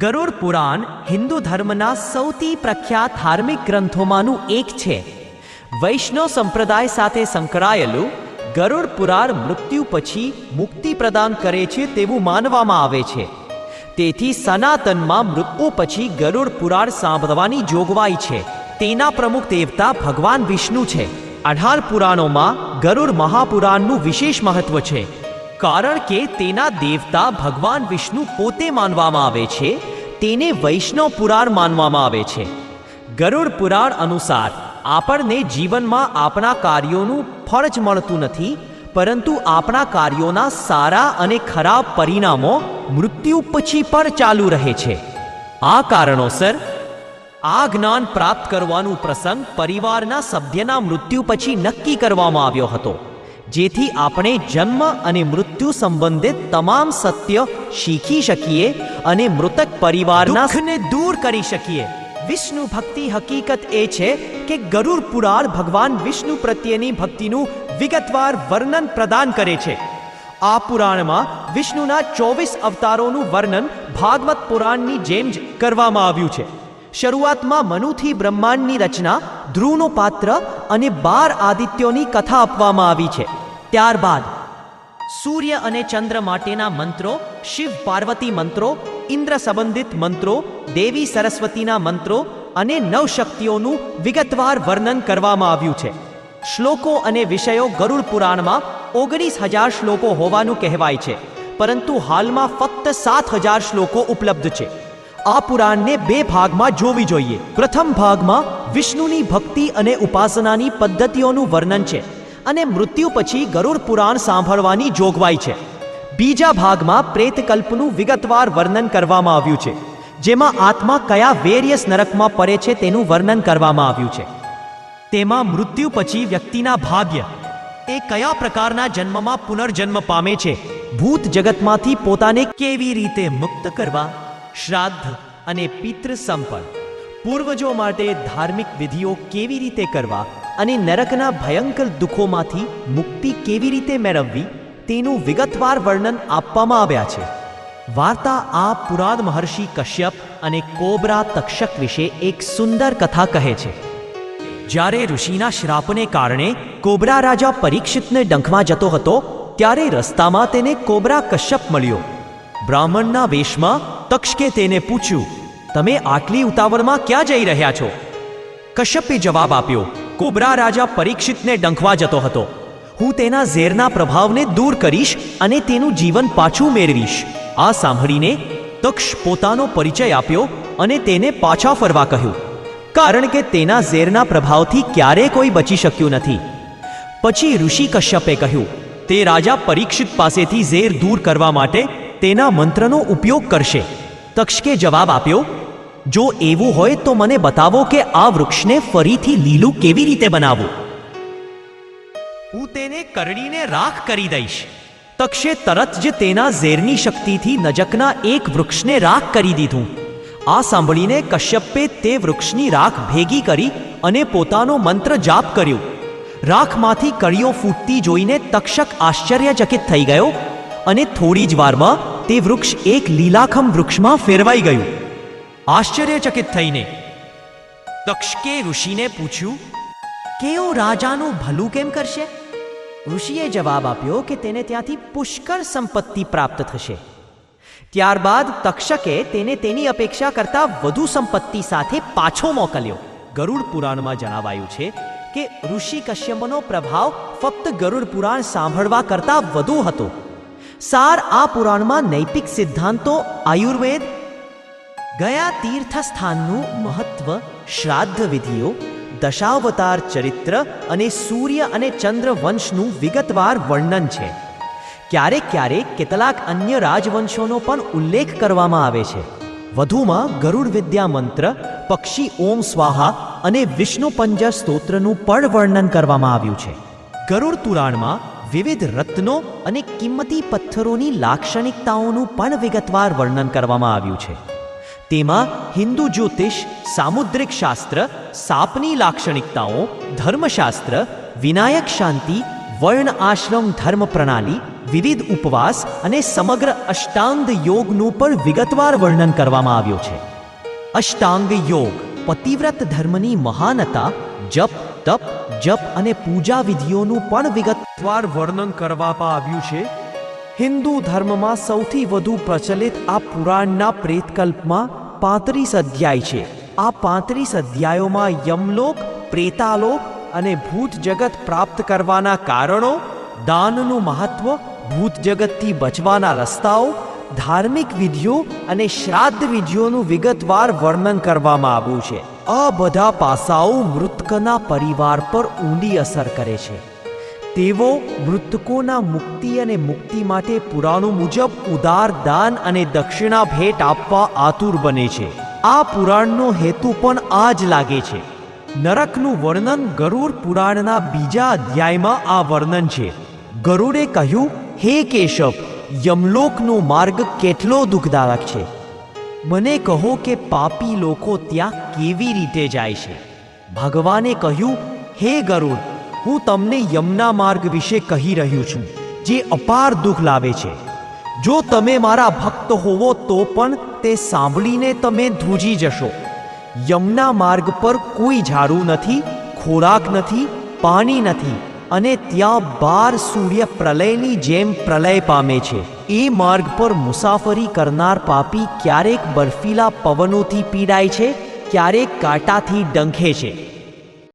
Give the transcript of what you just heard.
ગરુડ પુરાણ હિન્દુ ધર્મના સૌથી પ્રખ્યાત ધાર્મિક ગ્રંથોમાંનું એક છે. વૈષ્ણવ સંપ્રદાય સાથે સંકળાયેલું ગરુડ પુરાણ મૃત્યુ પછી મુક્તિ પ્રદાન કરે છે તેવું માનવામાં આવે છે. તેથી સનાતનમાં મૃત્યુ પછી ગરુડ પુરાણ સાંભળવાની જોગવાઈ છે. તેના પ્રમુખ દેવતા ભગવાન વિષ્ણુ છે. અઢાર પુરાણોમાં ગરુડ મહાપુરાણનું વિશેષ મહત્વ છે. કારણ કે તેના દેવતા ભગવાન વિષ્ણુ પોતે માનવામાં આવે છે, તેને વૈષ્ણવ પુરાણ માનવામાં આવે છે. ગરુડ પુરાણ અનુસાર, આપણને જીવનમાં આપણા કાર્યોનું ફળ જ મળતું નથી, પરંતુ આપણા કાર્યોના સારા અને ખરાબ પરિણામો મૃત્યુ પછી પણ ચાલુ રહે છે. આ કારણોસર, આ જ્ઞાન પ્રાપ્ત કરવાનું પ્રસંગ પરિવારના સભ્યના મૃત્યુ પછી નક્કી કરવામાં આવ્યો હતો. જેથી આપણે જન્મ અને મૃત્યુ સંબંધિત તમામ સત્ય શીખી શકીએ અને મૃતક પરિવારના દુઃખને દૂર કરી શકીએ. વિષ્ણુ ભક્તિ હકીકત એ છે કે ગરુડ પુરાણ ભગવાન વિષ્ણુ પ્રત્યેની ભક્તિનું વિગતવાર વર્ણન પ્રદાન કરે છે. આ પુરાણમાં વિષ્ણુના ચોવીસ અવતારોનું વર્ણન ભાગવત પુરાણની જેમ જ કરવામાં આવ્યું છે. શરૂઆતમાં મનુથી બ્રહ્માંડની રચના ધ્રુવનું પાત્ર અને બાર આદિત્યોની કથા આપવામાં આવી છે. ત્યારબાદ, સૂર્ય અને ચંદ્ર માટેના મંત્રો, શિવ પાર્વતી મંત્રો, ઇન્દ્ર સંબંધિત મંત્રો, દેવી સરસ્વતીના મંત્રો અને નવશક્તિઓનું વિગતવાર વર્ણન કરવામાં આવ્યું છે. શ્લોકો અને વિષયો ગરુડ પુરાણમાં ઓગણીસ હજાર શ્લોકો હોવાનું કહેવાય છે, પરંતુ હાલમાં ફક્ત સાત હજાર શ્લોકો ઉપલબ્ધ છે. આ પુરાણને બે ભાગમાં જોવી જોઈએ. પ્રથમ ભાગમાં વિષ્ણુની ભક્તિ અને ઉપાસનાની પદ્ધતિઓનું વર્ણન છે. અને મૃત્યુ પછી ગરુડ પુરાણ સાંભળવાની જોગવાઈ છે. બીજા ભાગમાં પ્રેતકલ્પનું વિગતવાર વર્ણન કરવામાં આવ્યું છે, જેમાં આત્મા કયા વેરિયસ નરકમાં પડે છે તેનું વર્ણન કરવામાં આવ્યું છે. તેમાં મૃત્યુ પછી વ્યક્તિના ભાગ્ય, એ કયા પ્રકારના જન્મમાં પુનર્જન્મ પામે છે, ભૂત જગતમાંથી પોતાને કેવી રીતે મુક્ત કરવા, શ્રાદ્ધ અને પિતૃ સંપર્ક પૂર્વજો માટે ધાર્મિક વિધિઓ કેવી રીતે કરવા અને નરકના ભયંકર દુઃખોમાંથી મુક્તિ કેવી રીતે મેળવવી, તેનું વિગતવાર વર્ણન આપવામાં આવ્યા છે. વાર્તા આ પુરાદ મહર્ષિ કશ્યપ અને કોબરા તક્ષક વિશે એક સુંદર કથા કહે છે. જ્યારે ઋષિના શ્રાપને કારણે કોબરા રાજા પરીક્ષિતને ડંખમાં જતો હતો, ત્યારે રસ્તામાં તેને કોબરા કશ્યપ મળ્યો. બ્રાહ્મણના વેશમાં તક્ષકે તેને પૂછ્યું, તમે આટલી ઉતાવળમાં ક્યાં જઈ રહ્યા છો? કશ્યપે જવાબ આપ્યો કોબરા રાજા પરીક્ષિતને ડંખવા જતો હતો. હું તેના ઝેરના પ્રભાવને દૂર કરીશ અને તેનું જીવન પાછું મેળવીશ. આ સાંભળીને તક્ષ પોતાનો પરિચય આપ્યો અને તેને પાછા ફરવા કહ્યું. કારણ કે તેના ઝેરના પ્રભાવથી ક્યારેય કોઈ બચી શક્યું નથી. પછી ઋષિ કશ્યપે કહ્યું, તે રાજા પરીક્ષિત પાસેથી ઝેર દૂર કરવા માટે તેના મંત્રનો ઉપયોગ કરશે. તક્ષકે જવાબ આપ્યો જો એવું હોય તો મને બતાવો કે આ વૃક્ષને ફરીથી લીલું કેવી રીતે બનાવવું? હું તેને કરડીને રાખ કરી દઈશ. તક્ષે તરત જ તેના ઝેરની શક્તિથી નજકના એક વૃક્ષને રાખ કરી દીધું. આ સાંભળીને કશ્યપે તે વૃક્ષની રાખ ભેગી કરી અને પોતાનો મંત્ર જાપ કર્યો. રાખમાંથી કળીઓ ફૂટતી જોઈને તક્ષક આશ્ચર્યચકિત થઈ ગયો અને થોડી જ વારમાં તે વૃક્ષ એક લીલાખમ વૃક્ષમાં ફેરવાઈ ગયું. આશ્ચર્યચકિત થઈને તક્ષકે ઋષિને પૂછ્યું કેઓ રાજાનું ભલું કેમ કરશે? ઋષિએ જવાબ આપ્યો કે તેને ત્યાંથી પુષ્કળ સંપત્તિ પ્રાપ્ત થશે. ત્યારબાદ તક્ષકે તેને તેની અપેક્ષા કરતાં વધુ સંપત્તિ સાથે પાછો મોકલ્યો. ગરુડ પુરાણમાં જણાવાયું છે કે ઋષિ કશ્યપનો પ્રભાવ ફક્ત ગરુડ પુરાણ સાંભળવા કરતાં વધુ હતો. સાર આ પુરાણમાં નૈતિક સિદ્ધાંતો, આયુર્વેદ ગયા તીર્થસ્થાનનું મહત્વ, શ્રાદ્ધ વિધિઓ, દશાવતાર ચરિત્ર અને સૂર્ય અને ચંદ્ર વંશનું વિગતવાર વર્ણન છે. ક્યારેક ક્યારેક કેટલાક અન્ય રાજવંશોનો પણ ઉલ્લેખ કરવામાં આવે છે. વધુમાં ગરુડ વિદ્યા મંત્ર, પક્ષી ઓમ સ્વાહા અને વિષ્ણુ પંજર સ્તોત્રનું પણ વર્ણન કરવામાં આવ્યું છે. ગરુડ પુરાણમાં વિવિધ રત્નો અને કિંમતી પથ્થરોની લાક્ષણિકતાઓનું પણ વિગતવાર વર્ણન કરવામાં આવ્યું છે. તેમાં હિન્દુ જ્યોતિષ, સામુદ્રિક શાસ્ત્ર, સાપની લાક્ષણિકતાઓ, ધર્મશાસ્ત્ર, વિનાયક શાંતિ, વર્ણ આશ્રમ ધર્મ પ્રણાલી, વિવિધ ઉપવાસ અને સમગ્ર અષ્ટાંગ યોગનું પણ વિગતવાર વર્ણન કરવામાં આવ્યું છે. અષ્ટાંગ યોગ, પતિવ્રત ધર્મની મહાનતા, જપ, તપ, જપ અને પૂજા વિધિઓનું પણ વિગતવાર વર્ણન કરવામાં આવ્યું છે. હિન્દુ ધર્મમાં સૌથી વધુ પ્રચલિત આ પુરાણના પ્રેતકલ્પમાં પાંત્રીસ અધ્યાય છે. આ પાંત્રીસ અધ્યાયોમાં યમલોક, પ્રેતાલોક અને ભૂત જગત પ્રાપ્ત કરવાના કારણો, દાનનું મહત્વ, ભૂત જગતથી બચવાના રસ્તાઓ, ધાર્મિક વિધિઓ અને શ્રાદ્ધ વિધિઓનું વિગતવાર વર્ણન કરવામાં આવ્યું છે. આ બધા પાસાઓ મૃતકના પરિવાર પર ઊંડી અસર કરે છે. તેઓ મૃતકોના મુક્તિ અને મુક્તિ માટે પુરાણો મુજબ ઉદાર દાન અને દક્ષિણા ભેટ આપવા આતુર બને છે. આ પુરાણનો હેતુ પણ આ જ લાગે છે. નરકનું વર્ણન ગરુડ પુરાણના બીજા અધ્યાયમાં આ વર્ણન છે. ગરુડે કહ્યું, હે કેશવ, યમલોકનો માર્ગ કેટલો દુઃખદાયક છે. મને કહો કે પાપી લોકો ત્યાં કેવી રીતે જાય છે. ભગવાને કહ્યું, હે ગરુડ હું તમને યમના માર્ગ વિશે કહી રહ્યું છું, જે અપાર દુઃખ લાવે છે. જો તમે મારા ભક્ત હોવો તો પણ તે સાંભળીને તમે ધ્રુજી જશો. યમના માર્ગ પર કોઈ ઝાડુ નથી, ખોરાક નથી, પાણી નથી, અને ત્યાં બાર સૂર્ય પ્રલયની જેમ પ્રલય પામે છે. એ માર્ગ પર મુસાફરી કરનાર પાપી ક્યારેક બર્ફીલા પવનોથી પીડાય છે, ક્યારેક કાંટાથી ડંખે છે.